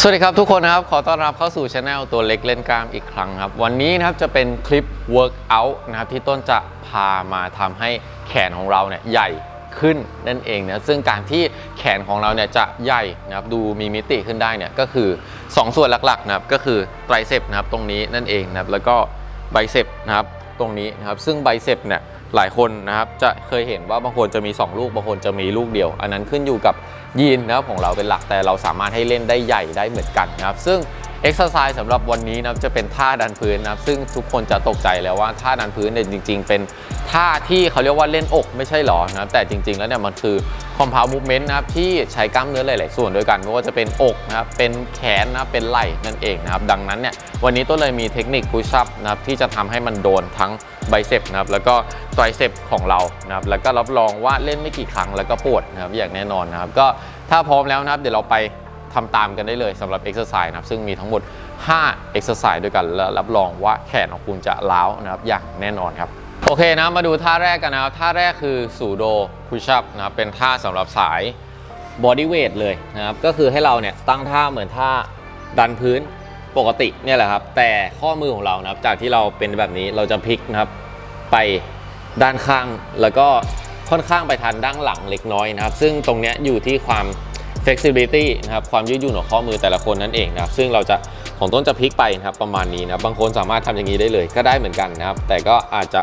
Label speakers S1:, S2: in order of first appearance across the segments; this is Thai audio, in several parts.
S1: สวัสดีครับทุกคนนะครับ ขอต้อนรับเข้าสู่ช anel ตัวเล็กเล่นกล้ามอีกครั้งครับ วันนี้นะครับจะเป็นคลิป workout นะครับที่ต้นจะพามาทำให้แขนของเราเนี่ยใหญ่ขึ้นนั่นเองนะซึ่งการที่แขนของเราเนี่ยจะใหญ่นะครับดูมีมิติขึ้นได้เนี่ยก็คือ 2 ส่วนหลักๆนะครับก็คือไตรเซปนะครับตรงนี้นั่นเองนะครับแล้วก็ไบเซปนะครับตรงนี้นะครับซึ่งไบเซปเนี่ย หลายคนนะครับจะเคยเห็นว่าบางคนจะมี 2 ลูกบางคนจะมีลูกเดียว อันนั้นขึ้นอยู่กับยีนนะครับของเราเป็นหลักแต่เราสามารถให้เล่นได้ใหญ่ได้เหมือนกันนะครับ ซึ่ง เอ็กซ์ไซส์สำหรับวันนี้นะครับจะเป็นท่าดันพื้นนะครับซึ่งทุกคนจะตกใจแล้วว่าท่าดันพื้นเนี่ยจริง ๆ เป็นท่าที่เขาเรียกว่าเล่นอกไม่ใช่หรอนะครับแต่จริง ๆ แล้วเนี่ยมันคือ compound movement นะครับที่ใช้กล้ามเนื้อหลาย ๆ ส่วนด้วยกันไม่ว่าจะเป็นอกนะครับเป็นแขนนะครับเป็นไหล่นั่นเองนะครับดังนั้นเนี่ยวันนี้ต้นเลยมีเทคนิค push up นะครับที่จะทำให้มันโดนทั้งไบเซปนะครับแล้วก็ไตรเซปของเรานะครับแล้วก็รับรองว่าเล่นไม่กี่ครั้งแล้วก็ปวดนะครับอย่างแน่นอนนะครับก็ถ้าพร้อมแล้วนะครับเดี๋ยวเราไป ทำตามกันได้เลยสำหรับ exercise นะครับซึ่งมีทั้งหมด 5 exercise ด้วยกันและรับรองว่าแขนของคุณจะล้าวนะครับอย่างแน่นอนครับโอเคนะมาดูท่าแรกกันนะครับท่าแรกคือสูโดพุช up นะครับเป็นท่าสำหรับสาย body weight เลยนะครับก็คือให้เราเนี่ยตั้งท่าเหมือนท่าดันพื้นปกติเนี่ยแหละครับ แต่ข้อมือของเรานะครับจากที่เราเป็นแบบนี้เราจะพลิกนะครับไปด้านข้างแล้วก็ค่อนข้างไปทางด้านหลังเล็กน้อยนะครับ ซึ่งตรงเนี้ยอยู่ที่ความ flexibility นะครับความยืดหยุ่นของข้อมือแต่ละคนนั่นเองนะครับซึ่งเราจะของต้นจะพลิกไปนะครับประมาณนี้นะบบางคนสามารถทำอย่างนี้ได้เลยก็ได้เหมือนกันนะครับ แต่ก็อาจจะ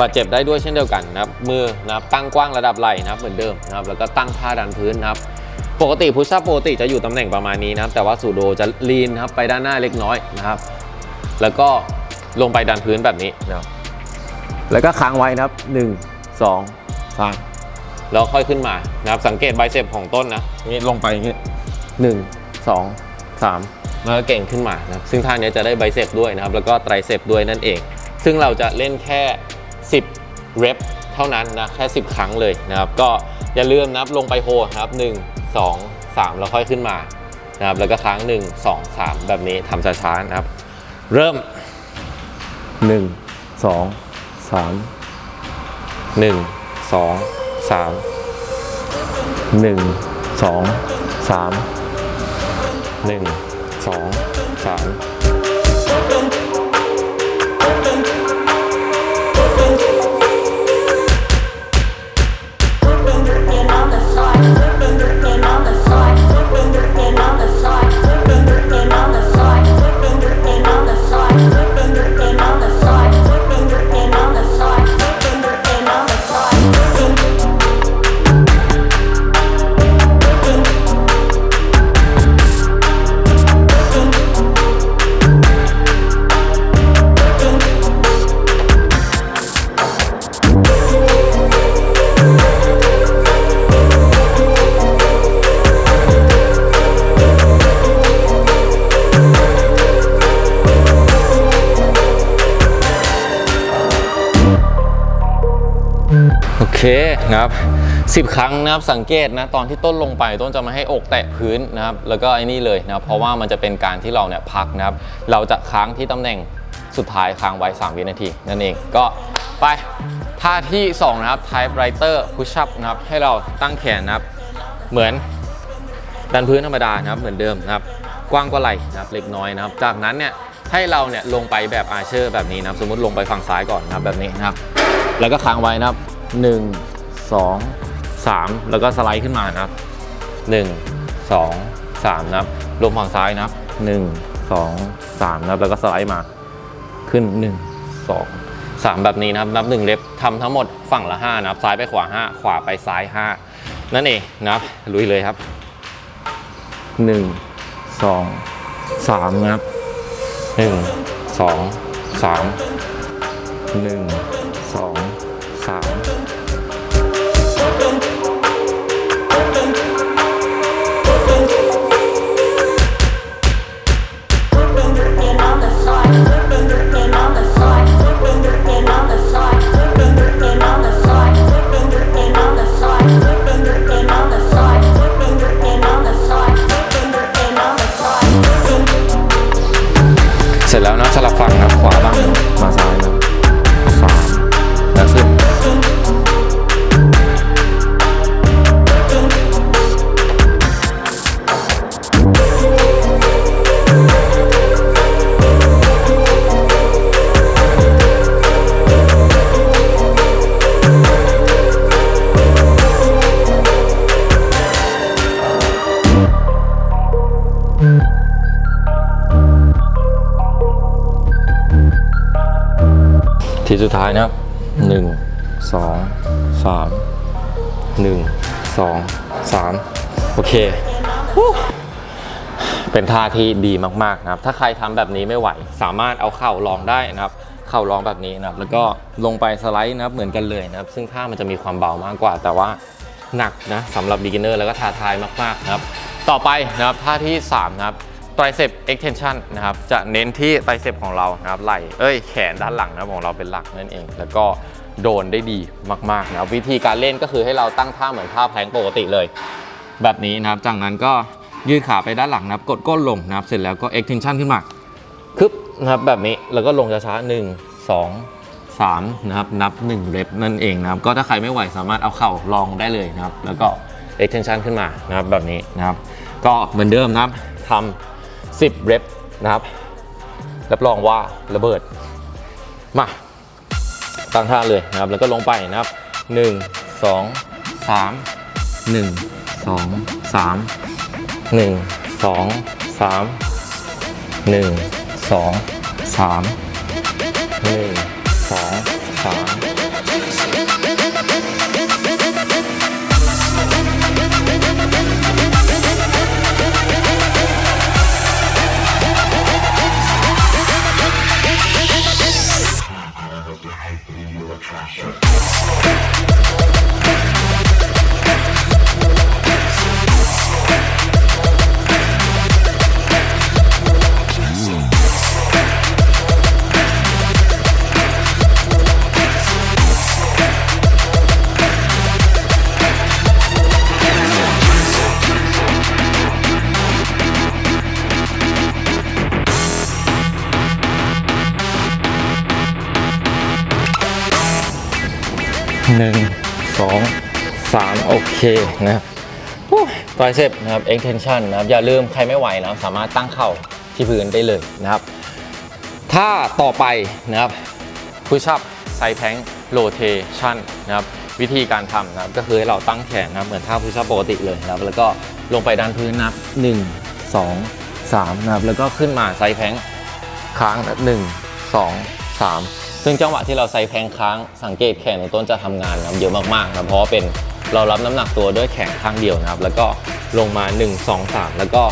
S1: บาดเจ็บได้ด้วยเช่นเดียวกันนะครับมือนะครับตั้งกว้างระดับไหล่นะครับเหมือนเดิมนะครับแล้วก็ตั้งท่าดันพื้นนะครับปกติพุชอัพปกติจะอยู่ตำแหน่งประมาณนี้นะครับแต่ว่าสูโดจะลีนครับไปด้านหน้าเล็กน้อยนะครับ แล้วก็ลงไปดันพื้นแบบนี้นะครับแล้วก็ค้างไว้นะครับ 1 2 3 แล้วค่อยขึ้นมานะครับสังเกตไบเซปของต้นนะนี่ลงไปอย่างนี้หนึ่งสองสามแล้วก็เก่งขึ้นมานะครับซึ่งท่านี้จะได้ไบเซปด้วยนะครับ แล้วก็ไตรเซปด้วยนั่นเอง ซึ่งเราจะเล่นแค่ 10เรปเท่านั้นนะแค่ 10 ครั้งเลยนะครับ ก็อย่าลืมนะครับลงไปโฮนะครับ 1 2 3 แล้วค่อยขึ้นมานะครับแล้วก็ค้าง 1 2 3 แบบนี้ทำช้าๆนะครับ เริ่ม 1 2 3 1 2 3 1 2 3 1 2 3 นะครับ 10 ครั้งนะครับสังเกตนะตอนที่ต้นลงไปต้นจะไม่ให้อกแตะพื้นนะครับแล้วก็ไอ้นี่เลยนะครับเพราะว่ามันจะเป็นการที่เราเนี่ยพักนะครับ เราจะค้างที่ตำแหน่งสุดท้ายค้างไว้ 3 วินาที นั่นเองก็ไปท่าที่ 2 นะครับ typewriter push up นะครับให้เราตั้งแขนนะครับ เหมือนดันพื้นธรรมดานะครับเหมือนเดิมนะครับ กว้างกว่าไหล่นะครับเล็กน้อยนะครับ จากนั้นเนี่ยให้เราเนี่ยลงไปแบบอาร์เชอร์แบบนี้นะครับ สมมติลงไปฝั่งซ้ายก่อนนะครับแบบนี้นะครับ แล้วก็ค้างไว้นะครับ 1 2 3 แล้วก็สไลด์ขึ้นมานะครับ 1 2 3นะครับลงฝั่งซ้ายนะครับ 1 2 3นะครับแล้วก็สไลด์มาขึ้น 1 2 3 แบบนี้นะครับ นับ 1 เล็บทำทั้งหมดฝั่งละ 5 นะครับ ซ้ายไปขวา 5 ขวาไปซ้าย 5 นั่นเองนะครับ ลุยเลยครับ 1 2 3 นะครับ 1 2 3 1 ทีสุดท้ายนะครับหนึ่งสองสามหนึ่งสองสามโอเค เป็นท่าที่ดีมากๆนะครับ ถ้าใครทำแบบนี้ไม่ไหว สามารถเอาเข่าลองได้นะครับ เข่าลองแบบนี้นะครับ แล้วก็ลงไปสไลด์นะครับเหมือนกันเลยนะครับ ซึ่งท่ามันจะมีความเบามากกว่า แต่ว่าหนักนะสำหรับ beginner แล้วก็ท้าทายมากๆนะครับ ต่อไปนะครับท่าที่ 3 นะครับ tricep extension นนะครับจะเน้นที่ tricep ของเรานะครับไหล่เอ้ยแขนด้านหลังนะของเราเป็นหลักนั่นเอง แล้วก็โดนได้ดีมากๆนะครับวิธีการเล่นก็คือให้เราตั้งท่าเหมือนท่าแพลงปกติเลย แบบนี้นะครับจากนั้นก็ยืดขาไปด้านหลังนะครับกดก้นลงนะครับเสร็จแล้วก็ extension ขึ้นมาคึบนะครับแบบนี้แล้วก็ลงช้าๆหนึ่งสองสามนะครับนับ1เรปนั่นเองนะครับก็ถ้าใครไม่ไหวสามารถเอาเข่าลองได้เลยนะครับแล้วก็ extension ขึ้นมานะครับแบบนี้นะครับก็เหมือนเดิมนะครับทำ 10 เรปนะครับ รับรองว่าระเบิด มาตั้งท่าเลยนะครับ แล้วก็ลงไปนะครับ 1 2 3 1 2 3 1 2 3 1 2 3 หนึ่งสองสามโอเคนะครับไ r i เซปนะครับ extension นะครับ อย่าลืมใครไม่ไหวนะครับ สามารถตั้งเข่าที่พื้นได้เลยนะครับ ถ้าต่อไปนะครับ push up side plank rotation นะครับวิธีการทำนะครับก็คือให้เราตั้งแขนนะเหมือนท่า push up ปกติเลยนะครับ แล้วก็ลงไปด้านพื้นนับ 1 2 3นะครับแล้วก็ขึ้นมา side plank ค้างหนึ่งสองสาม ซึ่งจังหวะที่เราใส่แพงค้างสังเกตแขนของต้นจะทำงานนะเยอะมากๆนะเพราะเป็นเรารับน้ำหนักตัวด้วยแขนข้างเดียวนะครับ แล้วก็ลงมา 1 2 3 แล้วก็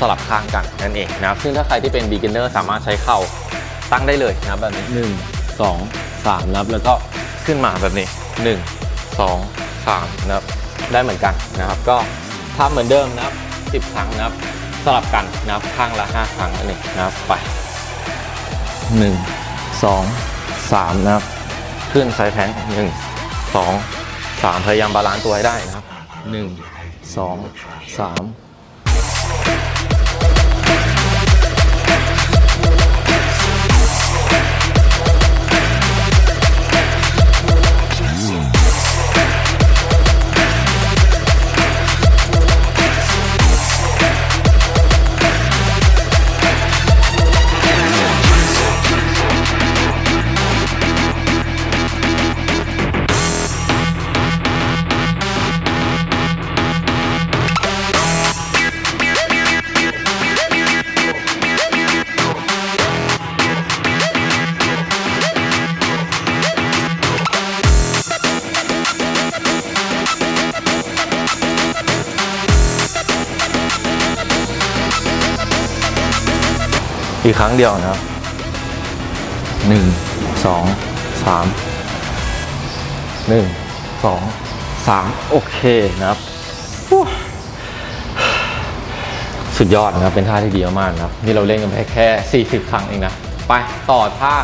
S1: สลับข้างกันนั่นเองนะครับ ซึ่งถ้าใครที่เป็น beginner สามารถใช้เข่าตั้งได้เลยนะแบบนี้ 1 2 3นะครับแล้วก็ขึ้นมาแบบนี้ 1 2 3นะครับได้เหมือนกันนะครับ ก็ทำเหมือนเดิมนะครับ 10 ครั้งนะครับสลับกันนะครับข้างละ 5 ครั้งนั่นเองนะครับไปหนึ่ งสามนะครับ ขึ้นไซส์แทงหนึ่งสองสามพยายามบาลานซ์ตัวให้ได้นะครับหนึ่งสองสาม อีกครั้งเดียวนะครับหนึ่งสองสามหนึ่งสองสามโอเคนะครับ สุดยอดนะครับเป็นท่าที่ดีมากๆนะครับนี่เราเล่นกันไปแค่ 40 ครั้งเองนะ ไปต่อท่า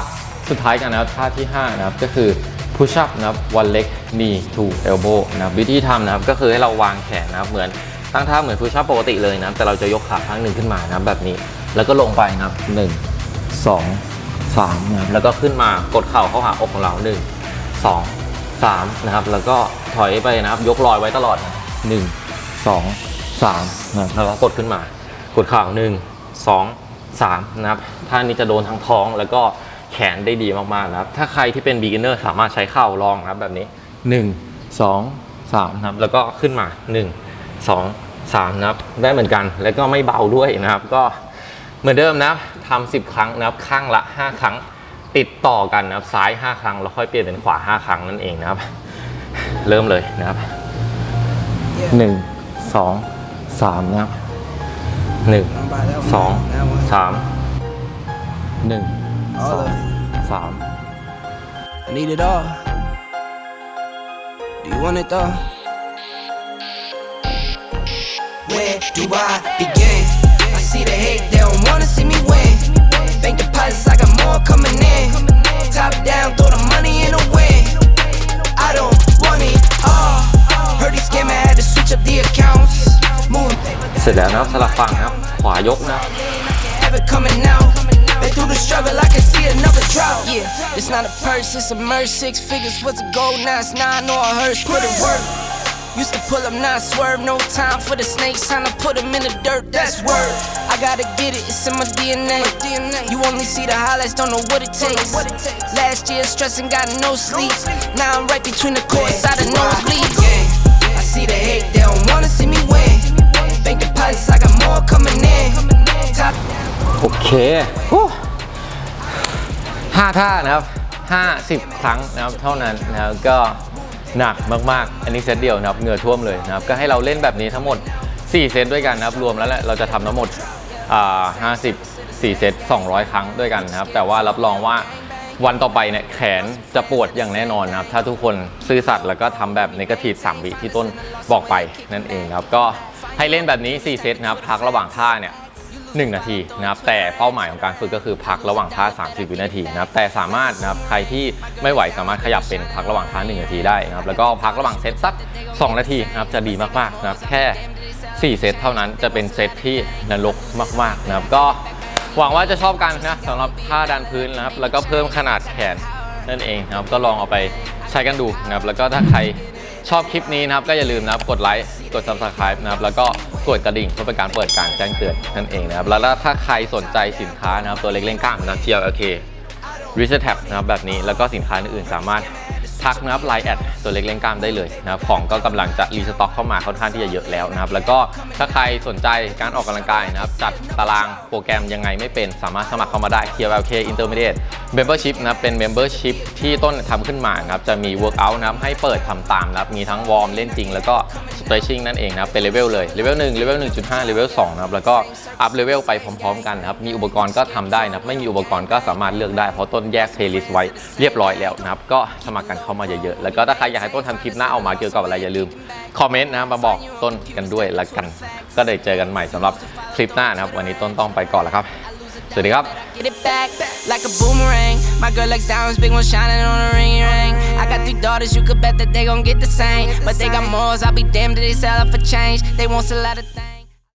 S1: สุดท้ายกันนะครับท่าที่ 5 นะครับก็คือ push up นะครับ one leg knee to elbow นะครับวิธีทำนะครับก็คือให้เราวางแขนนะครับเหมือนตั้งท่าเหมือน push up ปกติเลยนะแต่เราจะยกขาข้างหนึ่งขึ้นมานะแบบนี้ แล้วก็ลงไปนะครับ1 2 3นะครับแล้วก็ขึ้นมากดเข่าเข้าหาอกของเรา1 2 3นะครับ แล้วก็ถอยไปนะครับ ยกลอยไว้ตลอดนะ1 2 3นะครับแล้วก็กดขึ้นมากดเข่า1 2 3นะครับท่านี้จะโดนทั้งท้องแล้วก็แขนได้ดีมากๆนะครับ ถ้าใครที่เป็น beginner สามารถใช้เข่าลองนะครับแบบนี้1 2 3นะครับ แล้วก็ขึ้นมา1 2 3นะครับ ได้เหมือนกัน แล้วก็ไม่เบาด้วยนะครับ ก็ เหมือนเดิมนะครับทำ10ครั้งนะครับข้างละ 5 ครั้งติดต่อกันนะครับซ้าย 5 ครั้งแล้วค่อยเปลี่ยนเป็นขวา 5 ครั้งนั่นเองนะครับ เริ่มเลยนะครับ 1 2 3 นะครับ 1 2 3 1
S2: All of
S1: 2 3
S2: I need it all. Do you want it though? Where do I begin? deposits, I got more coming in. Top down, throw the money in the wind. I don't want it all. Heard he scammer had to switch up the accounts. Moving paper,
S1: เสร็จแล้วนะครับสลับฝั่งนะครับ ขวายกนะ
S2: have it coming out. Been through the struggle, I can see another drought. Yeah, it's not a purse, it's a merge. Six figures was a goal, now it's nine or a hearse. Put it work. Used to pull up, not swerve. No time for the snakes, time to put them in the dirt. That's word. I gotta get it, it's in my DNA. You only see the highlights, don't know what it takes. Last year, stressing, got no sleep. Now I'm right between the court side and nosebleeds. Yeah, I see the hate, they don't wanna see me win. Bank deposits, I got more coming in. Top
S1: โอเคฮู้ห้าท่านะครับห้าสิบครั้งนะครับเท่านั้นนะครับก็หนักมากๆ อันนี้เซตเดียวนะครับเหงื่อท่วมเลยนะครับก็ให้เราเล่นแบบนี้ทั้งหมด 4 เซตด้วยกันนะครับรวมแล้วแหละเราจะทำทั้งหมด 50 4เซต 200 ครั้งด้วยกันนะครับ แต่ว่ารับรองว่าวันต่อไปเนี่ยแขนจะปวดอย่างแน่นอนนะครับ ถ้าทุกคนซื่อสัตย์แล้วก็ทำแบบนกาทีฟ3วิที่ต้นบอกไปนั่นเองครับ ก็ให้เล่นแบบนี้ 4 เซตนะครับ พักระหว่างท่าเนี่ย1นาทีนะครับแต่เป้าหมายของการฝึกก็คือพักระหว่างท่า 30 วินาทีนะครับแต่สามารถนะครับใครที่ไม่ไหวสามารถขยับเป็นพักระหว่างท่า 1 นาทีได้นะครับแล้วก็พักระหว่างเซตสัก 2 นาทีนะครับจะดีมากๆนะครับแค่ 4 เซตเท่านั้นจะเป็นเซตที่นรกมากๆนะครับก็หวังว่าจะชอบกันนะสำหรับท่าดันพื้นนะครับ แล้วก็เพิ่มขนาดแขนนั่นเองนะครับ ก็ลองเอาไปใช้กันดูนะครับ แล้วก็ถ้าใครชอบคลิปนี้นะครับ ก็อย่าลืมนะครับกดไลค์กด subscribe นะครับ แล้วก็กดกระดิ่งเพื่อเป็นการเปิดการแจ้งเตือนนั่นเองนะครับ แล้วถ้าใครสนใจสินค้านะครับตัวเล็กเล่นกล้ามนะครับ TLK r e s e t a p นะครับแบบนี้แล้วก็สินค้าอื่นๆสามารถ ทักนะครับไลน์แอดตัวเล็กเล่นกล้ามได้เลยนะครับของก็กำลังจะรีสต็อกเข้ามาค่อนข้างที่จะเยอะแล้วนะครับ แล้วก็ถ้าใครสนใจการออกกำลังกายนะครับ จัดตารางโปรแกรมยังไงไม่เป็นสามารถสมัครเข้ามาได้ TLK Intermediate Membership นะครับเป็น Membership ที่ต้นทำขึ้นมาครับจะมี Workout นะครับให้เปิดทำตามนะครับมีทั้งวอร์มเล่นจริง แล้วก็ Stretching นั่นเองนะครับเป็นเลเวลเลยเลเวล1เลเวล1.5เลเวล2นะครับแล้วก็อัพเลเวลไปพร้อม ๆ กันนะครับมีอุปกรณ์ก็ทำได้นะครับไม่มีอุปกรณ์ก็สามารถเลือกได้เพราะต้นแยก playlist ไว้เรียบร้อยแล้วนะครับก็สมัครกันเข้ามาเยอะๆ แล้วก็ถ้าใครอยากให้ต้นทำคลิปหน้าออกมาเกี่ยวกับอะไรอย่าลืมคอมเมนต์นะมาบอกต้นกันด้วยละกัน ก็ได้เจอกันใหม่สำหรับคลิปหน้านะครับ วันนี้ต้นต้องไปก่อนแล้วครับ สวัสดีครับ
S2: Get it back like a boomerang. My girl likes diamonds, big one shining on a ring ring. I got three daughters, you could bet that they gon' get the same. But they got morals, I'll be damned if they sell out for change. They want a lot of things.